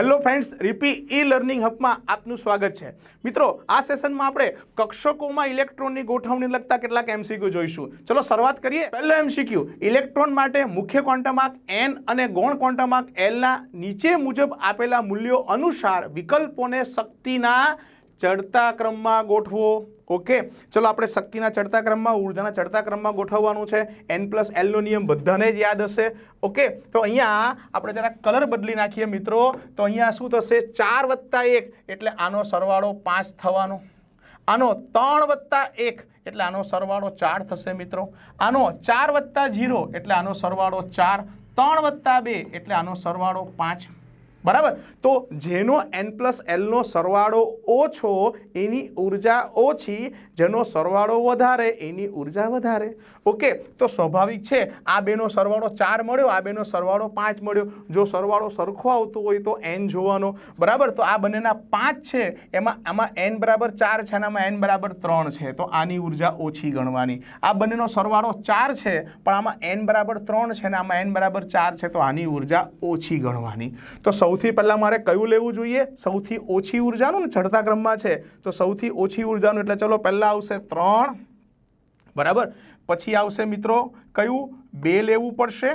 Hello friends, રીપી e learning હબમાં આપનું સ્વાગત છે. મિત્રો, આ સેશનમાં આપણે કક્ષકોમાં ઇલેક્ટ્રોનની ગોઠવણી લગતા કેટલાક એમસીક્યુ જોઈશું. ચલો શરૂઆત કરીએ. પહેલો એમસીક્યુ ઇલેક્ટ્રોન માટે મુખ્ય ક્વોન્ટમાર્ક એન અને ગૌણ ક્વોન્ટમાર્ક એલના નીચે મુજબ આપેલા મૂલ્યો અનુસાર વિકલ્પોને શક્તિના ચડતા ક્રમમાં ગોઠવો. ઓકે ચલો, આપણે શક્તિના ચડતા ક્રમમાં, ઉર્જાના ચડતા ક્રમમાં ગોઠવવાનું છે. એન પ્લસ એલનો નિયમ બધાને જ યાદ હશે. ઓકે તો અહીંયા આપણે જરા કલર બદલી નાખીએ મિત્રો. તો અહીંયા શું થશે? ચાર વત્તા એક. એટલે આનો સરવાળો પાંચ થવાનો. આનો ત્રણ વત્તા એક. એટલે આનો સરવાળો ચાર થશે મિત્રો. આનો ચાર વત્તા જીરો એટલે આનો સરવાળો ચાર. ત્રણ વત્તા બે. એટલે આનો સરવાળો પાંચ. બરાબર? તો જેનો એન પ્લસ એલનો સરવાળો ઓછો, એની ઊર્જા ઓછી. જેનો સરવાળો વધારે, એની ઊર્જા વધારે. ઓકે? તો સ્વાભાવિક છે, આ બેનો સરવાળો ચાર મળ્યો, આ બેનો સરવાળો પાંચ મળ્યો. જો સરવાળો સરખો આવતો હોય તો એન જોવાનો. બરાબર? તો આ બંનેના પાંચ છે, એમાં, આમાં એન બરાબર ચાર છે અને આમાં એન બરાબર ત્રણ છે. તો આની ઊર્જા ઓછી ગણવાની. આ બંનેનો સરવાળો ચાર છે, પણ આમાં એન બરાબર ત્રણ છે અને આમાં એન બરાબર ચાર છે, તો આની ઊર્જા ઓછી ગણવાની. તો સૌથી પહેલાં મારે કયું લેવું જોઈએ? સૌથી ઓછી ઉર્જાનું ને ચડતા ક્રમમાં છે. તો સૌથી ઓછી ઉર્જાનું એટલે ચલો પહેલાં આવશે ત્રણ. બરાબર? પછી આવશે મિત્રો કયું? બે લેવું પડશે.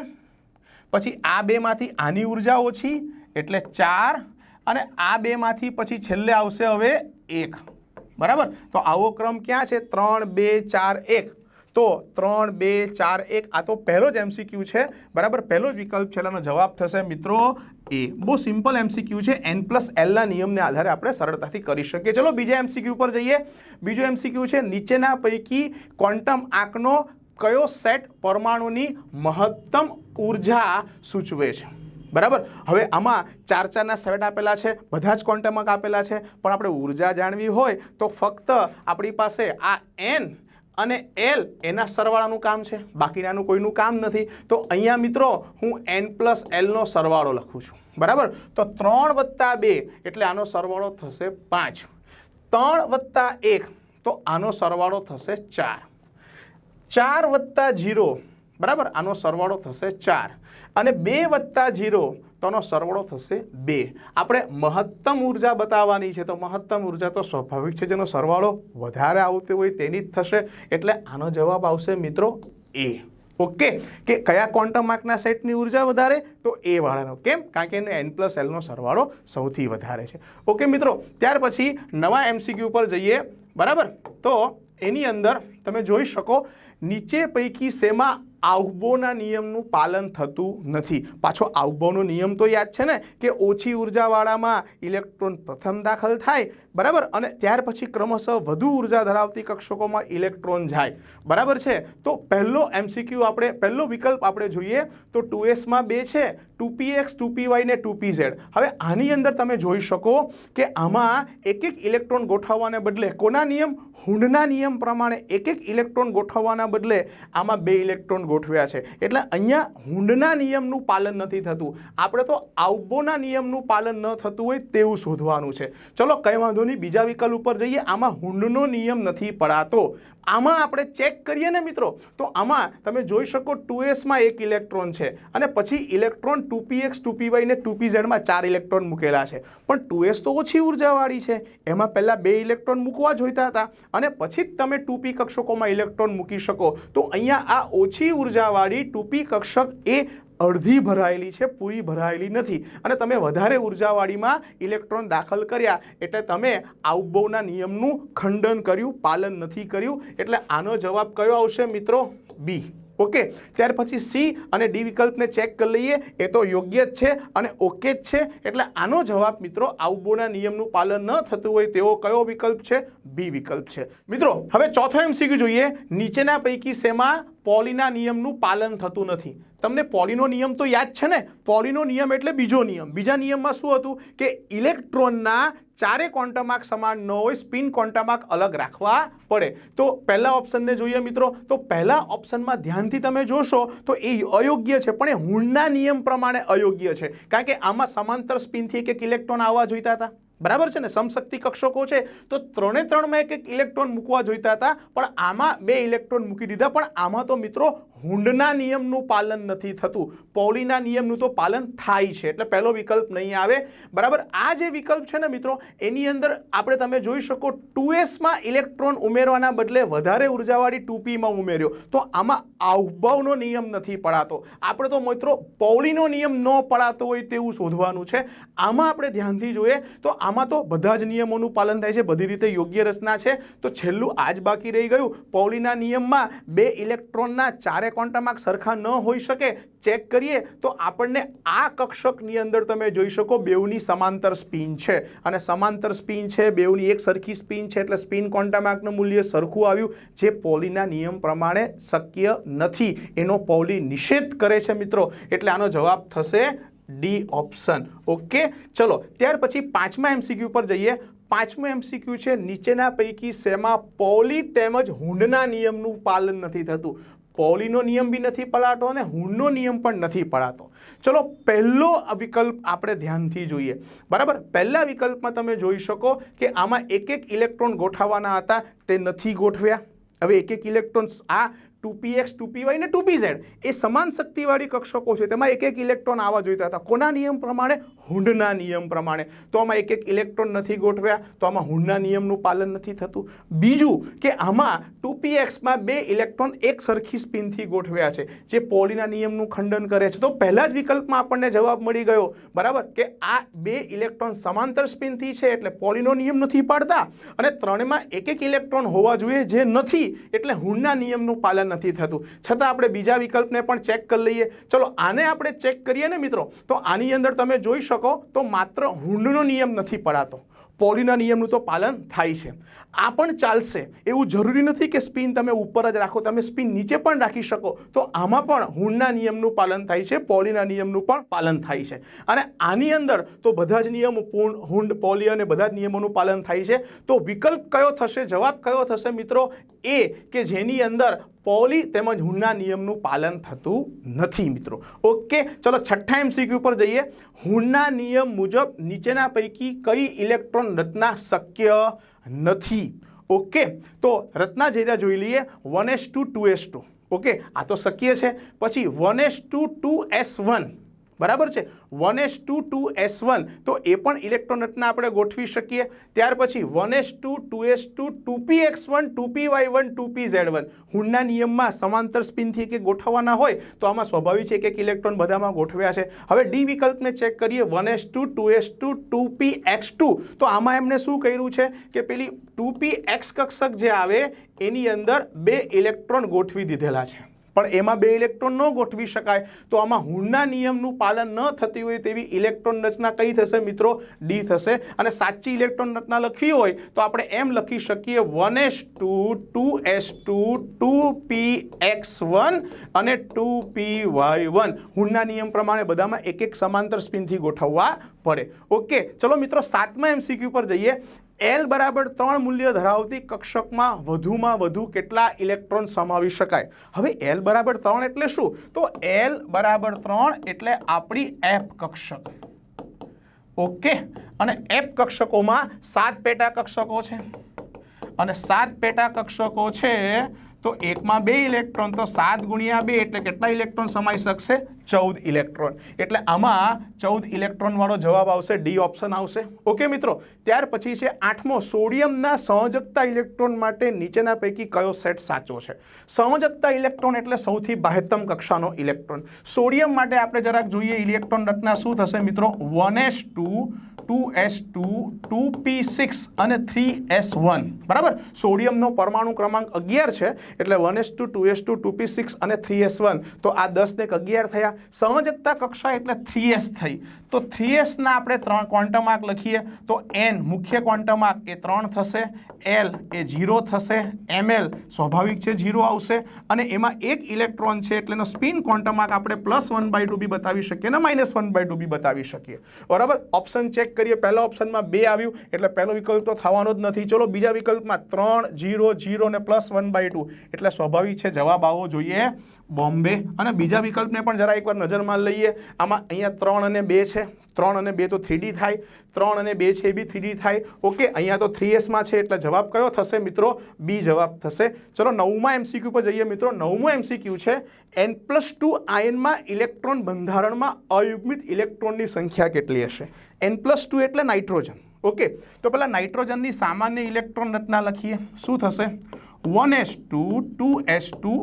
પછી આ બેમાંથી આની ઊર્જા ઓછી એટલે ચાર. અને આ બેમાંથી પછી છેલ્લે આવશે હવે એક. બરાબર? તો આવો ક્રમ ક્યાં છે? ત્રણ, બે, ચાર, એક. તો ત્રણ, બે, ચાર, એક. આ તો પહેલો જ એમસીક્યુ છે. બરાબર? પહેલો જ વિકલ્પ છે. એનો જવાબ થશે મિત્રો એ બહુ સિમ્પલ એમસીક્યુ છે. એન પ્લસ એલના નિયમને આધારે આપણે સરળતાથી કરી શકીએ. ચલો બીજા એમસીક્યુ પર જઈએ. બીજો એમસીક્યુ છે, નીચેના પૈકી ક્વોન્ટમ આંકનો કયો સેટ પરમાણુની મહત્તમ ઊર્જા સૂચવે છે? બરાબર? હવે આમાં ચાર ચારના સેટ આપેલા છે, બધા જ ક્વોન્ટમ આંક આપેલા છે. પણ આપણે ઊર્જા જાણવી હોય તો ફક્ત આપણી પાસે આ એન અને એલ એના સરવાળાનું કામ છે, બાકીનાનું કોઈનું કામ નથી. તો અહીંયા મિત્રો, હું એન પ્લસ એલનો સરવાળો લખું છું. બરાબર? તો ત્રણ વત્તા બે એટલે આનો સરવાળો થશે પાંચ. ત્રણ વત્તા એક, તો આનો સરવાળો થશે ચાર. ચાર વત્તા જીરો બરાબર? આનો સરવાળો થશે ચાર. અને બે વત્તા જીરો તોનો સરવાળો થશે બે. આપણે મહત્તમ ઊર્જા બતાવવાની છે, તો મહત્તમ ઊર્જા તો સ્વાભાવિક છે, જેનો સરવાળો વધારે આવતો હોય તેની જ થશે. એટલે આનો જવાબ આવશે મિત્રો એ. ઓકે કે કયા ક્વોન્ટમ માર્કના સેટની ઊર્જા વધારે? તો એ વાળાનો. કેમ? કારણ કે એનો એન પ્લસ એલનો સરવાળો સૌથી વધારે છે. ઓકે મિત્રો, ત્યાર પછી નવા એમસીક્યુ પર જઈએ. બરાબર? તો એની અંદર તમે જોઈ શકો, નીચે પૈકી શેમાં આવબોના નિયમનું પાલન થતું નથી. પાછો આવબોનો નિયમ તો યાદ છે ને, કે ઓછી ઉર્જાવાળામાં ઇલેક્ટ્રોન પ્રથમ દાખલ થાય બરાબર? અને ત્યાર પછી ક્રમશઃ વધુ ઊર્જા ધરાવતી કક્ષકોમાં ઇલેક્ટ્રોન જાય. બરાબર છે? તો પહેલો એમસીક્યુ આપણે, પહેલો વિકલ્પ આપણે જોઈએ તો ટુ એસમાં બે છે two P X two P Y ને ટુ પી ઝેડ હવે આની અંદર તમે જોઈ શકો કે આમાં એક એક ઇલેક્ટ્રોન ગોઠવવાને બદલે કોના નિયમ? હુંડના નિયમ પ્રમાણે એક એક ઇલેક્ટ્રોન ગોઠવવાના બદલે આમાં બે ઇલેક્ટ્રોન ગોઠવ્યા છે. એટલે અહીંયા હુંડના નિયમનું પાલન નથી થતું. આપણે તો આવબોના નિયમનું પાલન ન થતું હોય તેવું શોધવાનું છે. ચલો, કંઈ વાંધો નહીં બીજા વિકલ્પ ઉપર જઈએ. આમાં હુંડનો નિયમ નથી પડાતો. આમાં આપણે ચેક કરીએ ને મિત્રો, તો આમાં તમે જોઈ શકો ટુ એસમાં એક ઇલેક્ટ્રોન છે અને પછી electron two P X, two P Y ને ટુ પી ઝેડમાં ચાર ઇલેક્ટ્રોન મૂકેલા છે. પણ ટુ એસ તો ઓછી ઉર્જાવાળી છે. એમાં પહેલાં બે ઇલેક્ટ્રોન મૂકવા જોઈતા હતા અને પછી જ તમે ટુ પી કક્ષકોમાં ઇલેક્ટ્રોન મૂકી શકો. તો અહીંયા આ ઓછી ઉર્જાવાળી ટુ પી કક્ષક એ અડધી ભરાયેલી છે, પૂરી ભરાયેલી નથી. અને તમે વધારે ઉર્જાવાળીમાં ઇલેક્ટ્રોન દાખલ કર્યા એટલે તમે આઉટબોના નિયમનું ખંડન કર્યું, પાલન નથી કર્યું. એટલે આનો જવાબ કયો આવશે મિત્રો? બી ઓકે ત્યાર પછી સી અને ડી વિકલ્પને ચેક કરી લઈએ. એ તો યોગ્ય જ છે અને ઓકે જ છે. એટલે આનો જવાબ મિત્રો આઉબોના નિયમનું પાલન ન થતું હોય તેવો કયો વિકલ્પ છે? બી વિકલ્પ છે. મિત્રો, હવે ચોથો એમસીક્યુ જોઈએ. નીચેના પૈકી શેમાં પોલીના નિયમનું પાલન થતું નથી. તમને પોલીનો નિયમ તો યાદ છે ને? પોલીનો નિયમ એટલે બીજો નિયમ. બીજા નિયમમાં શું હતું કે ઇલેક્ટ્રોનના ચારે ક્વોન્ટમાર્ક સમાન ન હોય સ્પિન ક્વોન્ટમાર્ક અલગ રાખવા પડે. તો પહેલા ઓપ્શનને જોઈએ મિત્રો. તો પહેલા ઓપ્શનમાં ધ્યાનથી તમે જોશો તો એ અયોગ્ય છે, પણ એ હુંડના નિયમ પ્રમાણે અયોગ્ય છે. કારણ કે આમાં સમાંતર સ્પિનથી એક એક ઇલેક્ટ્રોન આવવા જોઈતા હતા. બરાબર છે ને? સમશક્તિ કક્ષકો છે તો ત્રણે ત્રણમાં એક એક ઇલેક્ટ્રોન મૂકવા જોઈતા હતા, પણ આમાં બે ઇલેક્ટ્રોન મૂકી દીધા. પણ આમાં તો મિત્રો હુંડના નિયમનું પાલન નથી થતું. પૌલીના નિયમનું તો પાલન થાય છે. એટલે પહેલો વિકલ્પ નહીં આવે. બરાબર? આ જે વિકલ્પ છે ને મિત્રો, એની અંદર આપણે તમે જોઈ શકો ટુ એસમાં ઇલેક્ટ્રોન ઉમેરવાના બદલે વધારે ઉર્જાવાળી ટુ પીમાં ઉમેર્યો. તો આમાં આવભાવનો નિયમ નથી પડાતો. આપણે તો મિત્રો પૌલીનો નિયમ ન પડાતો હોય તેવું શોધવાનું છે. આમાં આપણે ધ્યાનથી જોઈએ તો આમાં તો બધા જ નિયમોનું પાલન થાય છે. બધી રીતે યોગ્ય રચના છે. તો છેલ્લું આજ બાકી રહી ગયું. પૌલીના નિયમમાં બે ઇલેક્ટ્રોનના ચારે ક્વોન્ટમ માર્ક સરખા ન હોઈ શકે ચેક કરીએ, તો આપણને આ કક્ષકની અંદર તમે જોઈ શકો બેઉની સમાંતર સ્પિન છે. અને સમાંતર સ્પિન છે, બેઉની એક સરખી સ્પિન છે, એટલે સ્પિન ક્વોન્ટમ માર્કનું મૂલ્ય સરખું આવ્યું, જે પૌલીના નિયમ પ્રમાણે શક્ય નથી. એનો પૌલી નિષેધ કરે છે મિત્રો, એટલે આનો જવાબ થશે ડી ઓપ્શન. ઓકે, ચલો, ત્યાર પછી પાંચમા એમસીક્યુ પર જઈએ. પાંચમું એમસીક્યુ છે, નીચેના પૈકી શેમાં પૌલી તેમજ હુંડના નિયમનું પાલન નથી થતું. પૌલીનો નિયમ બી નથી પડાતો અને હુંડનો નિયમ પણ નથી પડાતો. ચલો, પહેલો વિકલ્પ આપણે ધ્યાનથી જોઈએ. બરાબર? પહેલા વિકલ્પમાં તમે જોઈ શકો કે આમાં એક એક ઇલેક્ટ્રોન ગોઠવવાના હતા, તે નથી ગોઠવ્યા. હવે એક એક ઇલેક્ટ્રોન આ two P X, two P Y ને ટુ પી ઝેડ એ સમાન શક્તિવાળી કક્ષકો છે. તેમાં એક એક ઇલેક્ટ્રોન આવવા જોઈતા હતા. કોના નિયમ પ્રમાણે? હુંડના નિયમ પ્રમાણે. તો આમાં એક એક ઇલેક્ટ્રોન નથી ગોઠવ્યા, તો આમાં હુંડના નિયમનું પાલન નથી થતું. બીજું કે આમાં ટુ પી એક્સમાં બે ઇલેક્ટ્રોન એક સરખી સ્પિનથી ગોઠવ્યા છે, જે પોલીના નિયમનું ખંડન કરે છે. તો પહેલા જ વિકલ્પમાં આપણને જવાબ મળી ગયો, બરાબર? કે આ બે ઇલેક્ટ્રોન સમાંતર સ્પિનથી છે, એટલે પોલીનો નિયમ નથી પાડતા, અને ત્રણેમાં એક એક ઇલેક્ટ્રોન હોવા જોઈએ જે નથી, એટલે હુંડના નિયમનું પાલન નથી થતું. છતાં આપણે બીજા વિકલ્પને પણ ચેક કરી લઈએ. ચલો, આને આપણે ચેક કરીએ ને મિત્રો? તો આની અંદર તમે જોઈ શકો તો માત્ર હુંડનો નિયમ નથી પડાતો. પોલીના નિયમનું તો પાલન થાય છે. આ પણ ચાલશે. એવું જરૂરી નથી કે સ્પિન તમે ઉપર જ રાખો. તમે સ્પિન નીચે પણ રાખી શકો. તો આમાં પણ હુંડના નિયમનું પાલન થાય છે, પોલીના નિયમનું પણ પાલન થાય છે. અને આની અંદર તો બધા જ નિયમો પૂર્ણ, હુંડ, પોલી અને બધા જ નિયમોનું પાલન થાય છે. તો વિકલ્પ કયો થશે? જવાબ કયો થશે મિત્રો? એ કે જેની અંદર પોલી તેમજ હુંના નિયમનું પાલન થતું નથી, મિત્રો. ઓકે ચલો છઠ્ઠા એમસીક્યુ પર જઈએ. હુંના નિયમ મુજબ નીચેના પૈકી કઈ ઇલેક્ટ્રોન રચના શક્ય નથી? ઓકે તો રચના જઈને જોઈ લઈએ. One S two two S two. Okay આ તો શક્ય છે. પછી one S two two S one. બરાબર છે? One S two two S one તો એ પણ ઇલેક્ટ્રોન રચના આપણે ગોઠવી શકીએ. ત્યાર પછી one S two two S two two P X one two P Y one two P Z one હુંડના નિયમમાં સમાંતર સ્પિનથી કે ગોઠવવાના હોય, તો આમાં સ્વાભાવિક છે કે એક ઇલેક્ટ્રોન બધામાં ગોઠવ્યા છે. હવે ડી વિકલ્પને ચેક કરીએ. One S two two S two two P X two તો આમાં એમને શું કર્યું છે કે પેલી ટુ પી એક્સ કક્ષક જે આવે, એની અંદર બે ઇલેક્ટ્રોન ગોઠવી દીધેલા છે. પણ એમાં બે ઇલેક્ટ્રોન ન ગોઠવી શકાય. તો આમાં હુણના નિયમનું પાલન ન થતી હોય તેવી ઇલેક્ટ્રોન રચના કઈ થશે મિત્રો? ડી થશે. અને સાચી ઇલેક્ટ્રોન રચના લખવી હોય તો આપણે એમ લખી શકીએ one S two two S two two P X one અને ટુ પી વાય વન. હુંડના નિયમ પ્રમાણે બધામાં એક એક સમાંતર સ્પિનથી ગોઠવવા પડે. ઓકે, ચલો મિત્રો સાતમા એમસીક્યુ પર જઈએ. એલ બરાબર ત્રણ મૂલ્ય ધરાવતી કક્ષકમાં વધુમાં વધુ કેટલા ઇલેક્ટ્રોન સમાવી શકાય? હવે એલ બરાબર ત્રણ એટલે શું? તો એલ બરાબર ત્રણ એટલે આપણી એપ કક્ષક. ઓકે? અને એપ કક્ષકોમાં સાત પેટા કક્ષકો છે. અને સાત પેટા કક્ષકો છે તો એકમાં બે ઇલેક્ટ્રોન, તો સાત ગુણ્યા બે એટલે કેટલા ઇલેક્ટ્રોન સમાઈ શકશે? ચૌદ ઇલેક્ટ્રોન. એટલે આમાં ચૌદ ઇલેક્ટ્રોનવાળો જવાબ આવશે, ડી ઓપ્શન આવશે. ઓકે મિત્રો, ત્યાર પછી છે આઠમો, સોડિયમના સંયોજકતા ઇલેક્ટ્રોન માટે નીચેના પૈકી કયો સેટ સાચો છે? સંયોજકતા ઇલેક્ટ્રોન એટલે સૌથી બાહ્યતમ કક્ષાનો ઇલેક્ટ્રોન. સોડિયમ માટે આપણે જરાક જોઈએ, ઇલેક્ટ્રોન રચના શું થશે મિત્રો? One S two two S two two P six અને થ્રી એસ વન. બરાબર? સોડિયમનો પરમાણુ ક્રમાંક અગિયાર છે. એટલે one S two two S two two P six અને થ્રી એસ વન તો આ દસને અગિયાર થયા. સંયોજકતા કક્ષા એટલે થ્રી એસ થઈ. તો થ્રી એસના આપણે ત્રણ ક્વોન્ટમ આંક લખીએ. તો એન મુખ્ય ક્વોન્ટમ આંક એ ત્રણ થશે. એલ એ જીરો થશે. એમએલ સ્વાભાવિક છે જીરો આવશે. અને એમાં એક ઇલેક્ટ્રોન છે એટલે સ્પિન ક્વોન્ટમ આપણે પ્લસ વન બાય ટુ બી બતાવી શકીએ અને માઇનસ વન બાય ટુ બી બતાવી શકીએ. બરાબર? ઓપ્શન ચેક કરીએ. પહેલા ઓપ્શનમાં બે આવ્યું. એટલે પહેલો વિકલ્પ તો થવાનો જ નથી. ચલો બીજા વિકલ્પમાં ત્રણ જીરો જીરો ને પ્લસ વન બાય ટુ એટલે સ્વાભાવિક છે, જવાબ આવવો જોઈએ બોમ્બે. અને બીજા વિકલ્પને પણ જરા એકવાર નજરમાં લઈએ. આમાં અહીંયા ત્રણ અને બે છે. ત્રણ અને બે તો થ્રીડી થાય. ત્રણ અને બે છે એ બી થ્રીડી થાય. ઓકે, અહીંયા તો થ્રી એસમાં છે, એટલે જવાબ કયો થશે મિત્રો? બી જવાબ થશે. ચલો, નવમાં એમસીક્યુ પર જઈએ મિત્રો. નવમું એમસીક્યુ છે, એન પ્લસ ટુ આયનમાં ઇલેક્ટ્રોન બંધારણમાં અયુગ્મિત ઇલેક્ટ્રોનની સંખ્યા કેટલી હશે? એન પ્લસ ટુ એટલે નાઇટ્રોજન. ઓકે, તો પહેલાં નાઇટ્રોજનની સામાન્ય ઇલેક્ટ્રોન રચના લખીએ. શું થશે? One S two two S two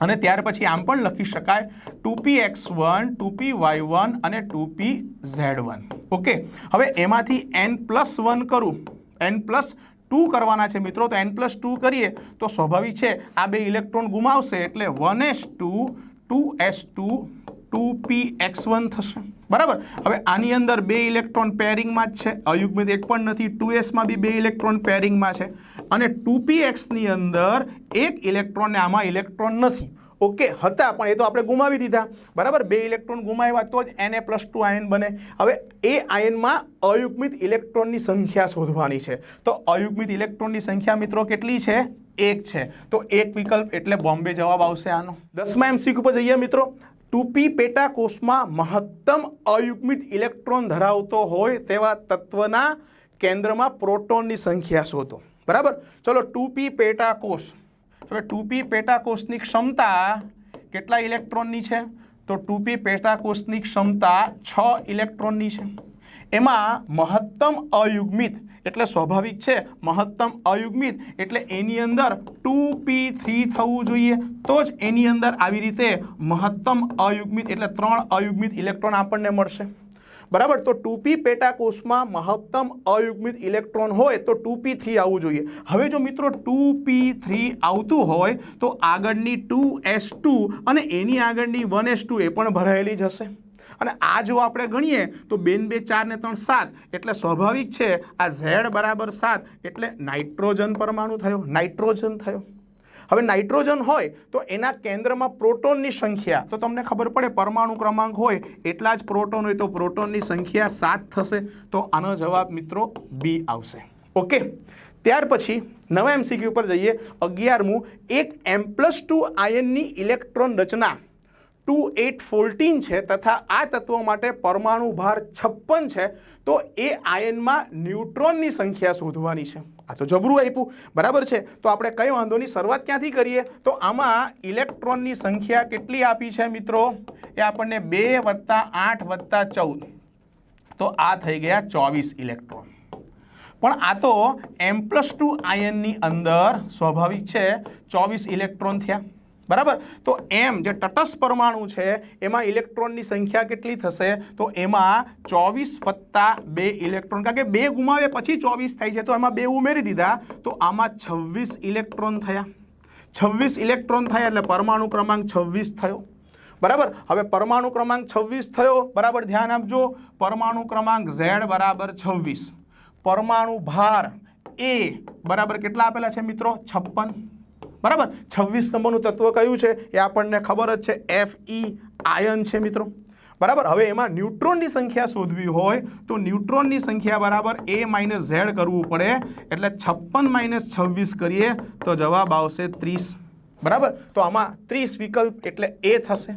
અને ત્યાર પછી આમ પણ લખી શકાય. Two P X one two P Y one અને two P Z one okay હવે એમાંથી એન પ્લસ વન કરું. એન પ્લસ ટુ કરવાના છે મિત્રો. તો એન પ્લસ ટુ કરીએ તો સ્વાભાવિક છે આ બે ઇલેક્ટ્રોન ગુમાવશે એટલે one S two two S two two P X one થશે. બરાબર? હવે આની અંદર બે ઇલેક્ટ્રોન પેરિંગમાં જ છે. અયુગ્મિત એક પણ નથી. ટુ એસમાં બી બે ઇલેક્ટ્રોન પેરિંગમાં છે. અને ટુ પી એક્સની અંદર એક ઇલેક્ટ્રોન ને આમાં ઇલેક્ટ્રોન નથી. ઓકે, હતા પણ એ તો આપણે ગુમાવી દીધા. બરાબર? બે ઇલેક્ટ્રોન ગુમાવ્યા તો જ એને પ્લસ ટુ આયન બને. હવે એ આયનમાં અયુગ્મિત ઇલેક્ટ્રોનની સંખ્યા શોધવાની છે. તો અયુગ્મિત ઇલેક્ટ્રોનની સંખ્યા મિત્રો કેટલી છે? એક છે. તો એક વિકલ્પ એટલે બોમ્બે જવાબ આવશે આનો. દસમા એમસીક્યુ પર જઈએ મિત્રો. ટુપી પેટાકોષમાં મહત્તમ અયુગ્મિત ઇલેક્ટ્રોન ધરાવતો હોય તેવા તત્વના કેન્દ્રમાં પ્રોટોનની સંખ્યા શોધો. બરાબર? ચલો, ટુપી પેટાકોષ. હવે ટુપી પેટાકોષની ક્ષમતા કેટલા ઇલેક્ટ્રોનની છે? તો ટુપી પેટાકોષની ક્ષમતા છ ઇલેક્ટ્રોનની છે. એમાં મહત્તમ અયુગ્મિત એટલે સ્વાભાવિક છે, મહત્તમ અયુગ્મિત એટલે એની અંદર ટુ પી થ્રી થવું જોઈએ. તો જ એની અંદર આવી રીતે મહત્તમ અયુગ્મિત એટલે ત્રણ અયુગ્મિત ઇલેક્ટ્રોન આપણને મળશે. બરાબર? તો ટુ પી પેટાકોષમાં મહત્તમ અયુગ્મિત ઇલેક્ટ્રોન હોય તો ટુ પી થ્રી આવવું જોઈએ. હવે જો મિત્રો ટુ પી થ્રી આવતું હોય તો આગળની ટુ એસ ટુ અને એની આગળની વન એસ ટુ એ પણ ભરાયેલી જ હશે. અને આ જો આપણે ગણીએ તો બેન બે ચાર ને ત્રણ સાત, એટલે સ્વાભાવિક છે આ ઝેડ બરાબર સાત, એટલે નાઇટ્રોજન પરમાણુ થયો. નાઇટ્રોજન થયો. હવે નાઇટ્રોજન હોય તો એના કેન્દ્રમાં પ્રોટોનની સંખ્યા, તો તમને ખબર પડે પરમાણુ ક્રમાંક હોય એટલા જ પ્રોટોન હોય તો પ્રોટોનની સંખ્યા સાત થશે. તો આનો જવાબ મિત્રો બી આવશે. ઓકે? ત્યાર પછી નવા એમસીક્યુ પર જઈએ. અગિયારમું, એક એમ પ્લસ ટુ આયનની ઇલેક્ટ્રોન રચના. ટુ એટ ફોર્ટીન છે તથા આ તત્વો માટે પરમાણુ ભાર છપ્પન છે, તો એ આયનમાં ન્યુટ્રોનની સંખ્યા શોધવાની છે. આ તો જબરું આપ્યું. બરાબર છે? તો આપણે કઈ વાંધો નહીં, શરૂઆત ક્યાંથી કરીએ? તો આમાં ઇલેક્ટ્રોનની સંખ્યા કેટલી આપી છે મિત્રો? એ આપણને બે વત્તા આઠ વત્તા ચૌદ. તો આ થઈ ગયા ચોવીસ ઇલેક્ટ્રોન. પણ આ તો એમ પ્લસ ટુ આયનની અંદર સ્વાભાવિક છે, ચોવીસ ઇલેક્ટ્રોન થયા. બરાબર? તો એમ જે તટસ્થ પરમાણુ છે, એમાં ઇલેક્ટ્રોનની સંખ્યા કેટલી થશે? તો એમાં ચોવીસ વત્તા બે ઇલેક્ટ્રોન, કારણ કે બે ગુમાવે પછી ચોવીસ થાય છે, તો એમાં બે ઉમેરી દીધા. તો આમાં છવ્વીસ ઇલેક્ટ્રોન થયા. છવ્વીસ ઇલેક્ટ્રોન થયા એટલે પરમાણુ ક્રમાંક છવ્વીસ થયો. બરાબર? હવે પરમાણુ ક્રમાંક છવ્વીસ થયો. બરાબર? ધ્યાન આપજો. પરમાણુ ક્રમાંક ઝેડ બરાબર છવ્વીસ. પરમાણુ ભાર એ બરાબર કેટલા આપેલા છે મિત્રો? છપ્પન. બરાબર? છવ્વીસ નંબરનું તત્વ કયું છે? એ આપણને ખબર જ છે. એફ ઈ આયન છે મિત્રો. બરાબર? હવે એમાં ન્યુટ્રોનની સંખ્યા શોધવી હોય તો ન્યુટ્રોનની સંખ્યા બરાબર એ માઇનસ ઝેડ કરવું પડે. એટલે છપ્પન માઇનસ છવ્વીસ કરીએ તો જવાબ આવશે ત્રીસ. બરાબર? તો આમાં ત્રીસ વિકલ્પ એટલે એ થશે.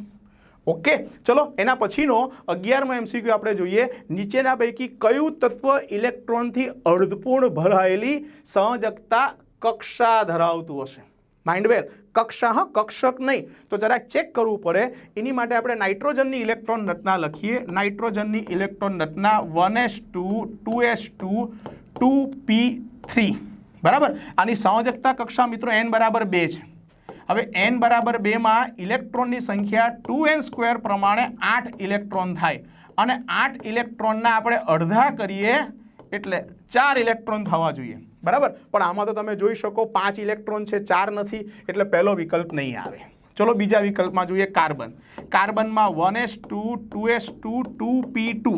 ઓકે ચલો, એના પછીનો અગિયારમો એમસીક્યુ આપણે જોઈએ. નીચેના પૈકી કયું તત્વ ઇલેક્ટ્રોનથી અર્ધપૂર્ણ ભરાયેલી સંજકતા કક્ષા ધરાવતું હશે? માઇન્ડવેલ કક્ષા હા કક્ષક નહીં. તો જરાક ચેક કરવું પડે. એની માટે આપણે નાઇટ્રોજનની ઇલેક્ટ્રોન રચના લખીએ. નાઇટ્રોજનની ઇલેક્ટ્રોન રચના one S two two S two two P three બરાબર? આની સંયોજકતા કક્ષા મિત્રો એન બરાબર બે છે. હવે એન બરાબર બેમાં ઇલેક્ટ્રોનની સંખ્યા ટુ એન સ્ક્વેર પ્રમાણે આઠ ઇલેક્ટ્રોન થાય. અને આઠ ઇલેક્ટ્રોનના આપણે અડધા કરીએ, એટલે ચાર ઇલેક્ટ્રોન થવા જોઈએ. બરાબર? પણ આમાં તો તમે જોઈ શકો, પાંચ ઇલેક્ટ્રોન છે, ચાર નથી, એટલે પહેલો વિકલ્પ નહીં આવે. ચલો બીજા વિકલ્પમાં જોઈએ carbon. કાર્બનમાં one S two two S two two P two.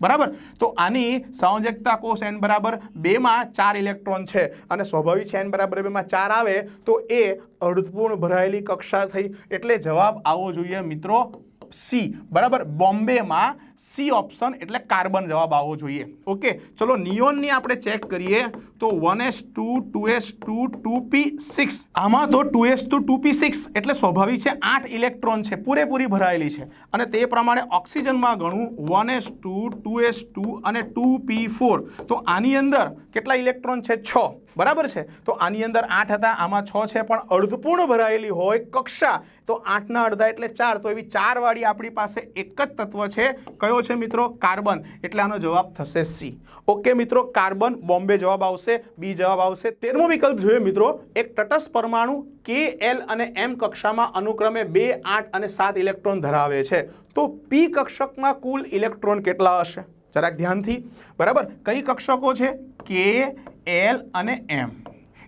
બરાબર? તો આની સંયોજકતા કોષ એન બરાબર બેમાં ચાર ઇલેક્ટ્રોન છે. અને સ્વાભાવિક છે એન બરાબર બેમાં ચાર આવે, તો એ અર્ધપૂર્ણ ભરાયેલી કક્ષા થઈ. એટલે જવાબ આવવો જોઈએ મિત્રો સી, બરાબર? બોમ્બેમાં સી ઓપ્શન એટલે કાર્બન જવાબ આવવો જોઈએ. ઓકે, ચલો નિયોનની આપણે ચેક કરીએ તો one S two two S two two P six. આમાં તો two S two two P six એટલે સ્વાભાવિક છે આઠ ઇલેક્ટ્રોન છે, પૂરેપૂરી ભરાયેલી છે. અને તે પ્રમાણે ઓક્સિજનમાં ગણું one S two two S two અને ટુ પી ફોર. તો આની અંદર કેટલા ઇલેક્ટ્રોન છે? છ. બરાબર છે? તો આની અંદર આઠ હતા, આમાં છ છે, પણ અર્ધપૂર્ણ ભરાયેલી હોય કક્ષા. તો આઠના અડધા એટલે ચાર, તો એવી ચાર વાળી આપણી પાસે એક જ તત્વ છે. કયો છે મિત્રો? કાર્બન. એટલે આનો જવાબ થશે સી. ઓકે મિત્રો, કાર્બન બોમ્બે જવાબ આવશે, બી જવાબ આવશે. તેરમો વિકલ્પ જોઈએ મિત્રો, એક તટસ્થ પરમાણુ કે એલ અને એમ કક્ષામાં અનુક્રમે બે, આઠ અને સાત ઇલેક્ટ્રોન ધરાવે છે. તો પી કક્ષકમાં કુલ ઇલેક્ટ્રોન કેટલા હશે? જરાક ધ્યાનથી. બરાબર? કઈ કક્ષકો છે? કે એલ અને એમ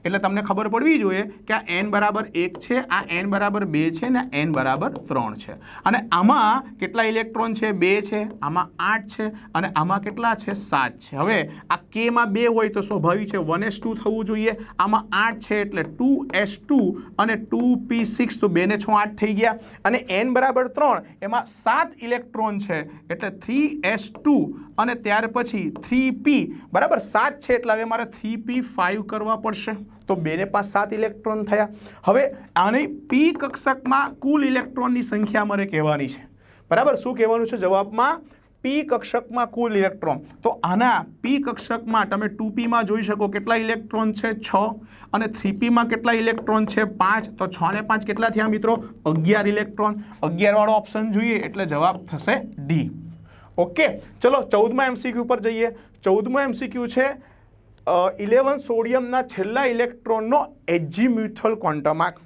એટલે તમને ખબર પડવી જોઈએ કે આ એન બરાબર એક છે, આ એન બરાબર બે છે ને એન બરાબર ત્રણ છે. અને આમાં કેટલા ઇલેક્ટ્રોન છે? બે છે, આમાં આઠ છે અને આમાં કેટલા છે? સાત છે. હવે આ કેમાં બે હોય તો સ્વાભાવિક છે વન એસ ટુ થવું જોઈએ. આમાં આઠ છે એટલે ટુ એસ ટુ અને ટુ પી સિક્સ તો બેને છ આઠ થઈ ગયા. અને એન બરાબર ત્રણ, એમાં સાત ઇલેક્ટ્રોન છે એટલે થ્રી એસ ટુ અને ત્યાર પછી થ્રી પી બરાબર સાત છે એટલે હવે મારે થ્રી પી ફાઇવ કરવા પડશે. તો બેને પાંચ સાત ઇલેક્ટ્રોન થયા. હવે આની પી કક્ષકમાં કુલ ઇલેક્ટ્રોનની સંખ્યા મારે કહેવાની છે. બરાબર? શું કહેવાનું છે જવાબમાં? પી કક્ષકમાં કુલ ઇલેક્ટ્રોન. તો આના પી કક્ષકમાં તમે ટુ પીમાં જોઈ શકો કેટલા ઇલેક્ટ્રોન છે? છ. અને થ્રી પીમાં કેટલા ઇલેક્ટ્રોન છે? પાંચ. તો છ ને પાંચ કેટલા થયા મિત્રો? અગિયાર ઇલેક્ટ્રોન. અગિયારવાળો ઓપ્શન જોઈએ એટલે જવાબ થશે ડી. ઓકે. ચલો, ચૌદમા એમસીક્યુ પર જઈએ. ચૌદમાં એમસીક્યુ છે ઇલેવન સોડિયમના છેલ્લા ઇલેક્ટ્રોનનો એજીમ્યુથલ ક્વોન્ટમાર્ક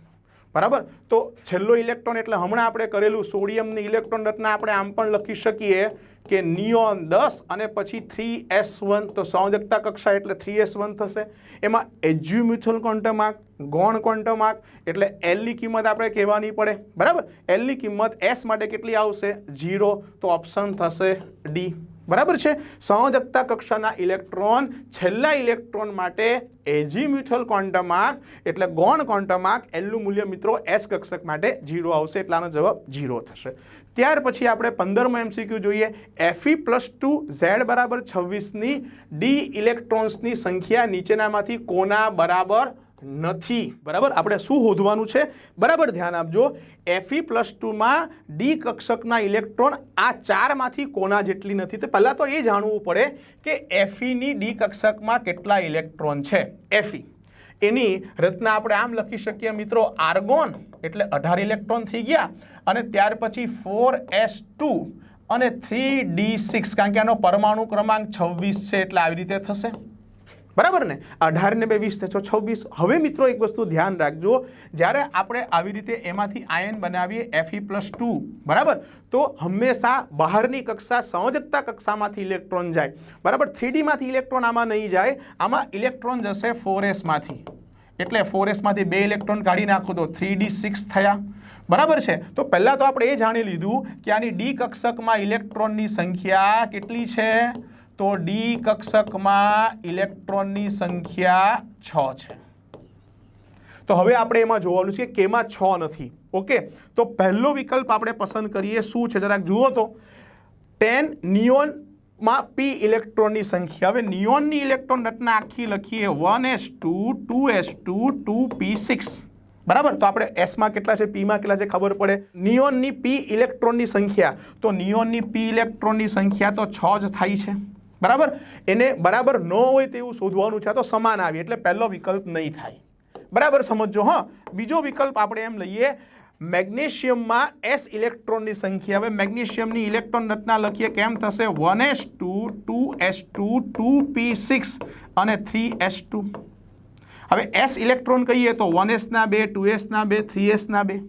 બરાબર? તો છેલ્લો ઇલેક્ટ્રોન એટલે હમણાં આપણે કરેલું સોડિયમની ઇલેક્ટ્રોન રચના આપણે આમ પણ લખી શકીએ કે નિયોન દસ અને પછી થ્રી એસ વન. તો સંયોજકતા કક્ષા એટલે થ્રી એસ વન થશે. એમાં એજ્યુમ્યુથલ ક્વોન્ટમાર્ક ગૌણ ક્વોન્ટમાર્ક એટલે એલની કિંમત આપણે કહેવાની પડે. બરાબર? એલની કિંમત એસ માટે કેટલી આવશે? ઝીરો. તો ઓપ્શન થશે ડી બરાબર છે? સંયોજકતા કક્ષાના ઇલેક્ટ્રોન છેલ્લા ઇલેક્ટ્રોન માટે એજીમ્યુથલ ક્વોન્ટમાર્ક એટલે ગૌણ ક્વોન્ટમાર્ક એલનું મૂલ્ય મિત્રો એસ કક્ષક માટે ઝીરો આવશે, એટલે આનો જવાબ ઝીરો થશે. ત્યાર પછી આપણે પંદરમો એમસીક્યુ જોઈએ. એફઈ પ્લસ ટુ ઝેડ બરાબર છવ્વીસની ડી ઇલેક્ટ્રોન્સની સંખ્યા નીચેનામાંથી કોના બરાબર નથી. બરાબર? આપણે શું શોધવાનું છે? બરાબર, ધ્યાન આપજો. એફઈ પ્લસ ટુમાં ડી કક્ષકના ઇલેક્ટ્રોન આ ચારમાંથી કોના જેટલી નથી. તો પહેલાં તો એ જાણવું પડે કે એફીની ડી કક્ષકમાં કેટલા ઇલેક્ટ્રોન છે. એફી એની રચના આપણે આમ લખી શકીએ, મિત્રો આર્ગોન એટલે અઢાર ઇલેક્ટ્રોન થઈ ગયા. અને ત્યાર પછી ફોર એસ ટુ અને થ્રી ડી સિક્સ કારણ કે આનો પરમાણુ ક્રમાંક છવ્વીસ છે, એટલે આવી રીતે થશે. બરાબર ને? અઢાર ને બે વીસ છો છવ્વીસ. હવે મિત્રો એક વસ્તુ ધ્યાન રાખજો, જ્યારે આપણે આવી રીતે એમાંથી આયન બનાવીએ એફઈ પ્લસ ટુ બરાબર? તો હંમેશા બહારની કક્ષા સંયોજકતા કક્ષામાંથી ઇલેક્ટ્રોન જાય. બરાબર? થ્રીડીમાંથી ઇલેક્ટ્રોન આમાં નહીં જાય. આમાં ઇલેક્ટ્રોન જશે ફોર એસમાંથી એટલે ફોર એસમાંથી બે ઇલેક્ટ્રોન કાઢી નાખો તો થ્રીડી સિક્સ થયા. બરાબર છે? તો પહેલાં તો આપણે એ જાણી લીધું કે આની ડી કક્ષકમાં ઇલેક્ટ્રોનની સંખ્યા કેટલી છે? તો ડી કક્ષકમાં ઇલેક્ટ્રોનની સંખ્યા છ છે. તો હવે આપણે એમાં જોવાનું છે કે કેમાં છ નથી. ઓકે? તો પહેલો વિકલ્પ આપણે પસંદ કરીએ, શું છે? જરાક જુઓ તો. ટેન નિયોનમાં પી ઇલેક્ટ્રોનની સંખ્યા. હવે નિયોનની ઇલેક્ટ્રોન રચના આખી લખીએ. One S two two S two two P six. બરાબર? તો આપણે એસમાં કેટલા છે પીમાં કેટલા છે ખબર પડે? નિયોનની પી ઇલેક્ટ્રોનની સંખ્યા. તો નિયોનની પી ઇલેક્ટ્રોનની સંખ્યા તો છ જ થાય છે. બરાબર? એને બરાબર ન હોય તેવું શોધવાનું છે, તો સમાન આવી. એટલે પહેલો વિકલ્પ નહીં થાય. બરાબર સમજો હા? બીજો વિકલ્પ આપણે એમ લઈએ, મેગ્નેશિયમમાં એસ ઇલેક્ટ્રોનની સંખ્યા. હવે મેગ્નેશિયમની ઇલેક્ટ્રોન રચના લખીએ, કેમ થશે? One S two two S two two P six અને થ્રી એસ ટુ. હવે એસ ઇલેક્ટ્રોન કહીએ તો વન એસના બે, ટુ એસના બે, થ્રી એસના બે.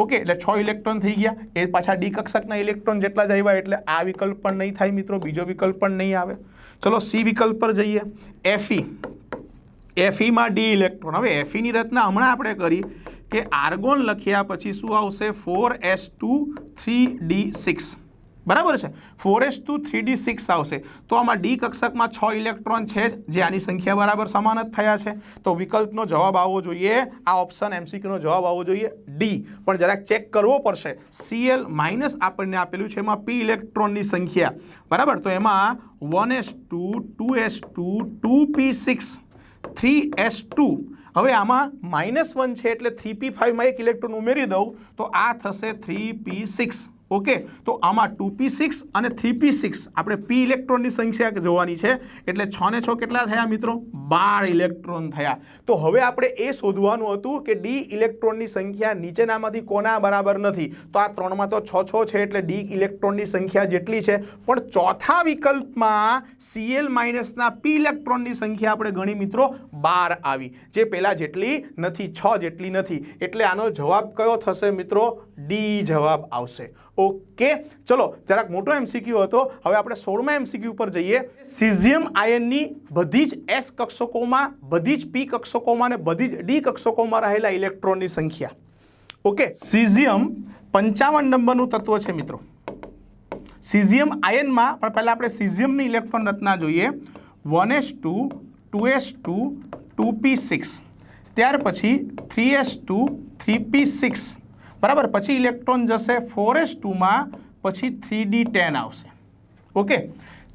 ઓકે, એટલે છ ઇલેક્ટ્રોન થઈ ગયા. એ પાછા ડી કક્ષકના ઇલેક્ટ્રોન જેટલા જ એટલે આ વિકલ્પ પણ નહીં થાય મિત્રો, બીજો વિકલ્પ પણ નહીં આવે. ચલો સી વિકલ્પ પર જઈએ. એફઈ એફઈમાં ડી ઇલેક્ટ્રોન હવે એફઈની રચના હમણાં આપણે કરી કે આર્ગોન લખ્યા પછી શું આવશે? Four S two three D six બરાબર છે? Four S two D six આવશે. તો આમાં ડી કક્ષકમાં છ ઇલેક્ટ્રોન છે જ, જે આની સંખ્યા બરાબર સમાન જ થયા છે. તો વિકલ્પનો જવાબ આવવો જોઈએ, આ ઓપ્શન એમસીક્યુનો જવાબ આવવો જોઈએ ડી. પણ જરાક ચેક કરવો પડશે. સીએલ માઇનસ આપણને આપેલું છે એમાં પી ઇલેક્ટ્રોનની સંખ્યા. બરાબર? તો એમાં one S two two S two two P six, three S two. હવે આમાં માઇનસ વન છે એટલે થ્રી પી ફાઇવમાં એક ઇલેક્ટ્રોન ઉમેરી દઉં. તો આ થશે થ્રી પી સિક્સ. ઓકે? તો આમાં ટુ પી સિક્સ અને થ્રી પી સિક્સ આપણે પી ઇલેક્ટ્રોનની સંખ્યા જોવાની છે? એટલે છ ને છ કેટલા થયા મિત્રો? બાર ઇલેક્ટ્રોન થયા. તો હવે આપણે એ શોધવાનું હતું કે ડી ઇલેક્ટ્રોનની સંખ્યા નીચેનામાંથી કોના બરાબર નથી? તો આ ત્રણમાં તો છ છ છે એટલે ડી ઇલેક્ટ્રોનની સંખ્યા જેટલી છે. પણ ચોથા વિકલ્પમાં સીએલ માઇનસના પી ઇલેક્ટ્રોનની સંખ્યા આપણે ગણી મિત્રો, બાર આવી. જે પહેલાં જેટલી નથી, છ જેટલી નથી. એટલે આનો જવાબ કયો થશે મિત્રો? ડી જવાબ આવશે. ઓકે. ચલો, જરાક મોટો એમસીક્યુ હતો. હવે આપણે સોળમા એમસીક્યુ પર જઈએ. સિઝિયમ આયનની બધી જ એસ કક્ષકોમાં, બધી જ પી કક્ષકોમાં અને બધી જ ડી કક્ષકોમાં રહેલા ઇલેક્ટ્રોનની સંખ્યા. ઓકે સિઝિયમ પંચાવન નંબરનું તત્વ છે મિત્રો. સિઝિયમ આયનમાં પણ પહેલાં આપણે સિઝિયમની ઇલેક્ટ્રોન રચના જોઈએ. One S two two S two two P six. ત્યાર પછી three S two, three P six. બરાબર? પછી ઇલેક્ટ્રોન જશે ફોર એસ ટુમાં, પછી થ્રી ડી ટેન આવશે. ઓકે?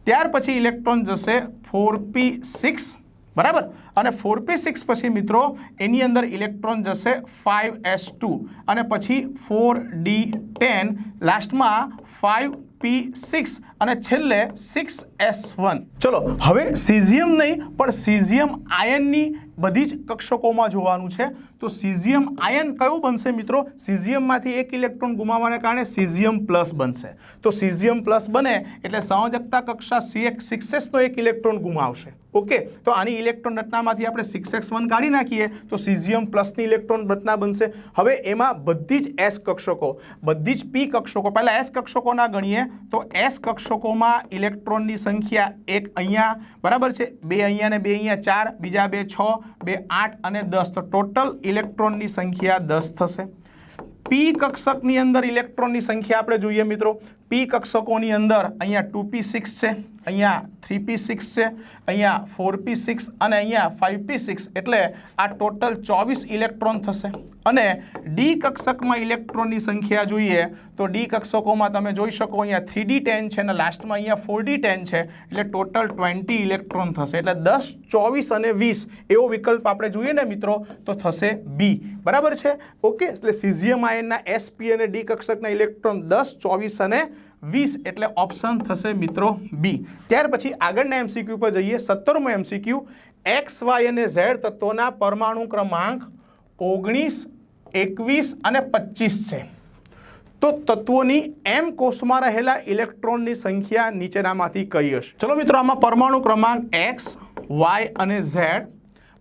ત્યાર પછી ઇલેક્ટ્રોન જશે ફોર પી સિક્સ, બરાબર? અને ફોર પી સિક્સ પછી મિત્રો, એની અંદર ઇલેક્ટ્રોન જશે ફાઇવ એસ ટુ, અને પછી ફોર ડી ટેન, લાસ્ટમાં ફાઇવ પી સિક્સ અને છેલ્લે સિક્સ એસ વન ચલો, હવે સીઝિયમ નહીં, પણ સીઝિયમ આયનની બધી જ કક્ષકોમાં જોવાનું છે. તો સીઝિયમ આયન કયું બનશે મિત્રો? સીઝિયમમાંથી એક ઇલેક્ટ્રોન ગુમાવવાને કારણે સીઝિયમ પ્લસ બનશે. તો સીઝિયમ પ્લસ બને એટલે સંયોજકતા કક્ષા સી એક સિક્સ એક ઇલેક્ટ્રોન ગુમાવશે. ઓકે તો આની ઇલેક્ટ્રોન રચનામાંથી આપણે સિક્સ એક્સ વન કાઢી નાખીએ, તો સિઝિયમ પ્લસની ઇલેક્ટ્રોન રચના બનશે. હવે એમાં બધી જ એસ કક્ષકો, બધી જ પી કક્ષકો, પહેલાં એસ કક્ષકોના ગણીએ, તો એસ કક્ષકોમાં ઇલેક્ટ્રોનની સંખ્યા એક અહીંયા, બરાબર છે? બે અહીંયા ને બે અહીંયા ચાર, બીજા બે છ, બે આઠ અને દસ. તો ટોટલ ઇલેક્ટ્રોનની સંખ્યા દસ થશે. પી કક્ષકની અંદર ઇલેક્ટ્રોનની સંખ્યા આપણે જોઈએ મિત્રો. પી કક્ષકોની અંદર અહીંયા ટુ પી સિક્સ છે, અહીંયા થ્રી પી સિક્સ છે, અહીંયા ફોર પી સિક્સ અને અહીંયા ફાઇવ પી સિક્સ. એટલે આ ટોટલ ચોવીસ ઇલેક્ટ્રોન થશે. અને ડી કક્ષકમાં ઇલેક્ટ્રોનની સંખ્યા જોઈએ તો ડી કક્ષકોમાં તમે જોઈ શકો અહીંયા થ્રી ટેન છે અને લાસ્ટમાં અહીંયા ફોર ટેન છે. એટલે ટોટલ ટ્વેન્ટી ઇલેક્ટ્રોન થશે. એટલે દસ, ચોવીસ અને વીસ એવો વિકલ્પ આપણે જોઈએ ને મિત્રો તો થશે બી. બરાબર છે? ઓકે? એટલે સિઝિયમ આયનના એસપી અને ડી કક્ષકના ઇલેક્ટ્રોન દસ, ચોવીસ અને વીસ એટલે ઓપ્શન થશે મિત્રો બી. ત્યાર પછી આગળના એમસીક્યુ પર જઈએ. સત્તરમો એમસીક્યુ એક્સ વાય અને ઝેડ તત્વોના પરમાણુ ક્રમાંક ઓગણીસ, એકવીસ અને પચીસ છે. તો તત્વોની એમ કોષમાં રહેલા ઇલેક્ટ્રોનની સંખ્યા નીચેનામાંથી કઈ હશે? ચલો મિત્રો, આમાં પરમાણુ ક્રમાંક એક્સ વાય અને ઝેડ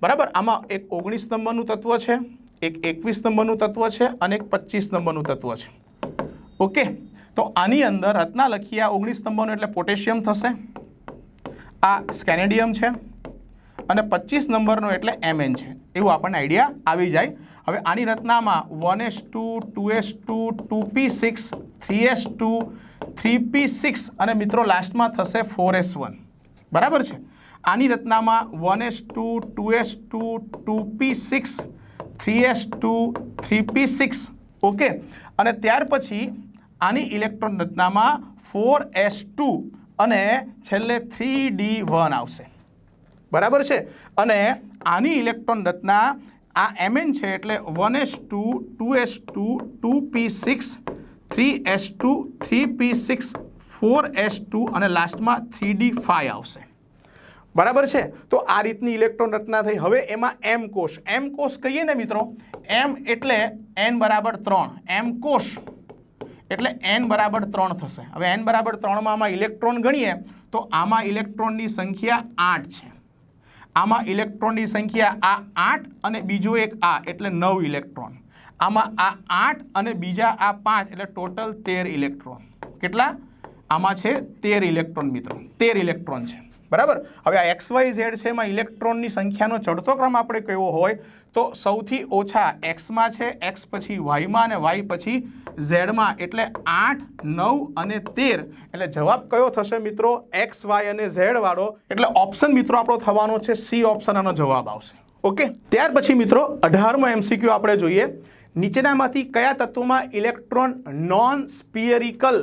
બરાબર? આમાં એક ઓગણીસ નંબરનું તત્વ છે, એક એકવીસ નંબરનું તત્વ છે અને એક પચીસ નંબરનું તત્વ છે. ઓકે? તો આની અંદર રત્ના લખીએ આ ઓગણીસ નંબરનું એટલે પોટેશિયમ થશે. આ સ્કેનેડિયમ છે અને પચીસ નંબરનો એટલે એમએન છે. એવું આપણને આઈડિયા આવી જાય. હવે આની રચનામાં one S two two S two two P six, three S two, three P six અને મિત્રો લાસ્ટમાં થશે ફોર એસ વન. બરાબર છે? આની રચનામાં one S two two S two two P six, three S two, three P six. Okay. અને ત્યાર પછી આની ઇલેક્ટ્રોન રચનામાં ફોર એસ ટુ અને છેલ્લે થ્રી ડી વન આવશે. બરાબર છે? અને આની ઇલેક્ટ્રોન રચના આ એમએન છે એટલે one S two two S two two P six three S two three P six four S two અને લાસ્ટમાં થ્રી ડી ફાઈવ આવશે. બરાબર છે? તો આ રીતની ઇલેક્ટ્રોન રચના થઈ. હવે એમાં એમ કોષ. એમ કોષ કહીએ ને મિત્રો? એમ એટલે એન બરાબર ત્રણ. એમ કોષ. એટલે એન બરાબર ત્રણ થશે. હવે એન બરાબર ત્રણમાં આમાં ઇલેક્ટ્રોન ગણીએ, તો આમાં ઇલેક્ટ્રોનની સંખ્યા આઠ છે. આમાં ઇલેક્ટ્રોનની સંખ્યા આ આઠ અને બીજો એક આ, એટલે નવ ઇલેક્ટ્રોન. આમાં આ આઠ અને બીજા આ પાંચ, એટલે ટોટલ તેર ઇલેક્ટ્રોન. કેટલા? આમાં છે તેર ઇલેક્ટ્રોન મિત્રો. તેર ઇલેક્ટ્રોન છે. બરાબર? હવે આ એક્સ વાય ઝેડ છે એમાં ઇલેક્ટ્રોનની સંખ્યાનો ચડતો ક્રમ આપણે કયો હોય? તો સૌથી ઓછા એક્સમાં છે, એક્સ પછી વાયમાં અને વાય પછી ઝેડમાં એટલે આઠ, નવ અને તેર. એટલે જવાબ કયો થશે મિત્રો? એક્સ, વાય અને ઝેડ વાળો. એટલે ઓપ્શન મિત્રો આપણો થવાનો છે, સી ઓપ્શન આનો જવાબ આવશે. ઓકે? ત્યાર પછી મિત્રો અઢારમો એમસીક્યુ આપણે જોઈએ. નીચેનામાંથી કયા તત્વોમાં ઇલેક્ટ્રોન નોન સ્પિયરિકલ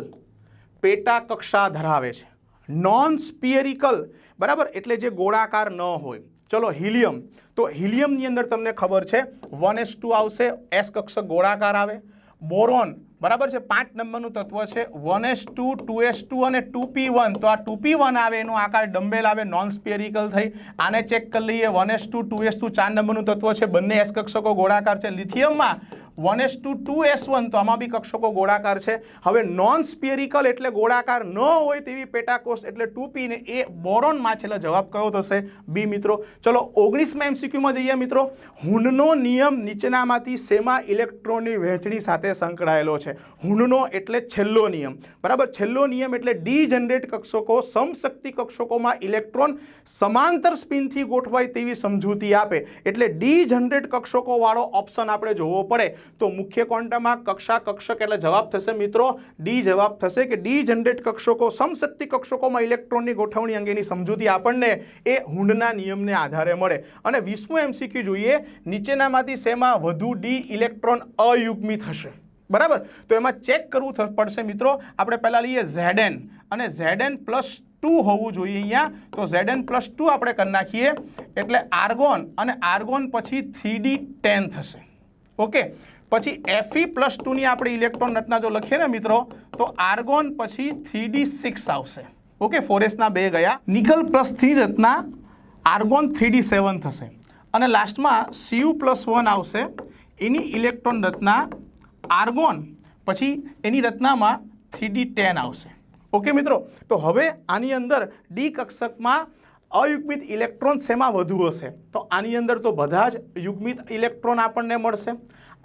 પેટા કક્ષા ધરાવે છે? નોન સ્પિયરિકલ બરાબર? એટલે જે ગોળાકાર ન હોય. ચલો, હિલિયમ. તો હિલિયમની અંદર તમને ખબર છે વન એસ ટુ આવશે એસ કક્ષક ગોળાકાર આવે. બોરોન, બરાબર છે? પાંચ નંબરનું તત્વ છે one S two two S two અને ટુ પી વન તો આ ટુ પી વન આવે, એનો આકાર ડમ્બેલ આવે નોન સ્પિયરિકલ થઈ. આને ચેક કરી લઈએ one S two two S two ચાર નંબરનું તત્વ છે, બંને એસ કક્ષકો ગોળાકાર છે. લિથિયમમાં one S two two S one તો આમાં બી કક્ષકો ગોળાકાર છે. હવે નોન સ્પિયરિકલ એટલે ગોળાકાર ન હોય તેવી પેટાકોષ એટલે ટુ પી ને એ બોરોનમાં છે જવાબ કયો થશે? બી મિત્રો. ચલો ઓગણીસમાં એમસીક્યુમાં જઈએ મિત્રો. હુનનો નિયમ નીચેનામાંથી શેમાં ઇલેક્ટ્રોનની વહેંચણી સાથે સંકળાયેલો છે. હુનનો એટલે છેલ્લો નિયમ. બરાબર? છેલ્લો નિયમ એટલે ડી જનરેટ કક્ષકો, સમશક્તિ કક્ષકોમાં ઇલેક્ટ્રોન સમાંતર સ્પિનથી ગોઠવાય તેવી સમજૂતી આપે. એટલે ડી જનરેટ કક્ષકો વાળો ઓપ્શન આપણે જોવો પડે. તો મુખ્ય ક્વોન્ટમમાં કક્ષા કક્ષક એટલે જવાબ થશે મિત્રો ડી જવાબ થશે કે ડી જનરેટ કક્ષકો સમશક્તિ કક્ષકોમાં ઇલેક્ટ્રોનની ગોઠવણી અંગેની સમજૂતી આપણને એ હુંડના નિયમને આધારે મળે. અને વીસમું એમસીક્યુ જોઈએ, નીચેનામાંથી શેમાં વધુ ડી ઇલેક્ટ્રોન અયુગ્મી થશે બરાબર? તો એમાં ચેક કરવું પડશે મિત્રો. આપણે પહેલાં લઈએ ઝેડએન. અને ઝેડએન પ્લસ ટુ હોવું જોઈએ અહીંયા. તો ઝેડએન પ્લસ ટુ આપણે કરી નાખીએ. એટલે આર્ગોન અને આર્ગોન પછી થ્રી ડી ટેન થશે. ઓકે? પછી એફઈ પ્લસ ટુની આપણે ઇલેક્ટ્રોન રચના જો લખીએ ને મિત્રો, તો આર્ગોન પછી થ્રીડી સિક્સ આવશે. ઓકે ફોરેસ્ટના બે ગયા. નિકલ પ્લસ થ્રી રચના આર્ગોન થ્રીડી સેવન થશે. અને લાસ્ટમાં સીયુ પ્લસ વન આવશે. એની ઇલેક્ટ્રોન રચના આર્ગોન પછી એની રચનામાં થ્રીડી ટેન આવશે. ઓકે, મિત્રો? તો હવે આની અંદર ડી કક્ષકમાં અયુગ્મિત ઇલેક્ટ્રોન શેમાં વધુ હશે? તો આની અંદર તો બધા જ યુગ્મિત ઇલેક્ટ્રોન આપણને મળશે.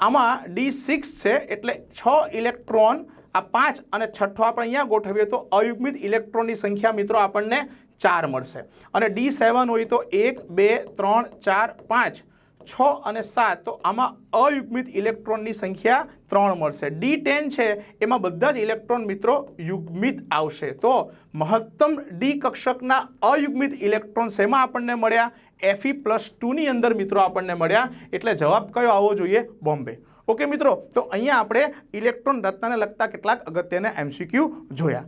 આમાં ડી સિક્સ છે એટલે છ ઇલેક્ટ્રોન, આ પાંચ અને છઠ્ઠો આપણે અહીંયા ગોઠવીએ તો અયુગ્મિત ઇલેક્ટ્રોનની સંખ્યા મિત્રો આપણને ચાર મળશે. અને ડી સેવન હોય તો એક, બે, ત્રણ, ચાર, પાંચ, છ અને સાત, તો આમાં અયુગ્મિત ઇલેક્ટ્રોનની સંખ્યા ત્રણ મળશે. ડી ટેન છે, એમાં બધા જ ઇલેક્ટ્રોન મિત્રો યુગ્મિત આવશે. તો મહત્તમ ડી કક્ષકના અયુગ્મિત ઇલેક્ટ્રોન શેમાં આપણને મળ્યા? એફઈ પ્લસ ટુની અંદર મિત્રો આપણને મળ્યા. એટલે જવાબ કયો આવવો જોઈએ? બોમ્બે. ઓકે મિત્રો, તો અહીંયા આપણે ઇલેક્ટ્રોન રચનાને લગતા કેટલાક અગત્યના એમસીક્યુ જોયા.